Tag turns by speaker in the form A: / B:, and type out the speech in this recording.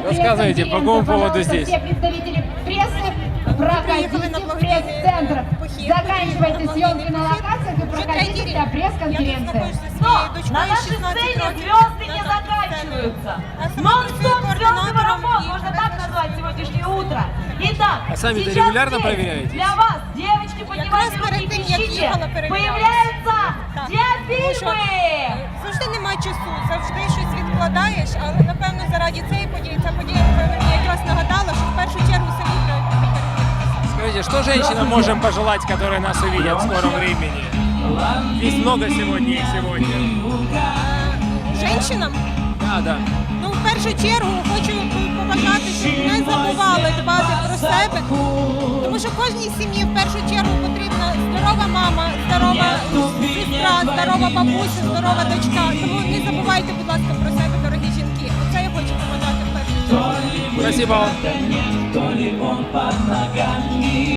A: Рассказывайте, по какому поводу здесь?
B: Все представители прессы, проходите
C: на
B: в
C: благодійний
B: пресс-центр.
C: похід.
B: Заканчивайте
C: Благодійний
B: съемки на
C: похід.
B: локациях и
C: Вже
B: проходите
C: третій
B: для
C: рік.
B: пресс-конференции.
C: Я тут знаходжуся зі
D: Но
C: своєю дочкою
D: на нашей
C: 16
D: сцене
C: років.
D: звезды не
C: Назад
D: заканчиваются.
C: сценою. А сама працюю
D: Нон-стоп звездный
C: координатором
D: марафон,
C: і
D: можно
C: веду
D: так
C: нашу
D: назвать сегодняшнее утро. Итак,
A: А сами-то
D: сейчас
A: регулярно
D: здесь
A: проверяете?
D: Для вас, девочки, поднимайте
C: Якраз перед
D: руки,
C: тим, як
D: ищите.
C: їхала, перевіряла.
D: Появляются
C: Так. Щось але напевно заради цієї події ця подія напевно, мені якраз нагадала, що в першу чергу самі треба перевірити.
A: Скажите, что женщинам можем пожелать, которые нас увидят в скором времени? Здесь много сегодня и сегодня.
C: Женщинам,
A: Да, да.
C: ну в першу чергу хочу побажати, щоб не забували дбати про себе, тому що кожній сім'ї в першу чергу потрібна здорова мама, здорова сестра, здорова бабуся, здорова дочка. Тому не забувайте, будь ласка, про
A: Спасибо вам.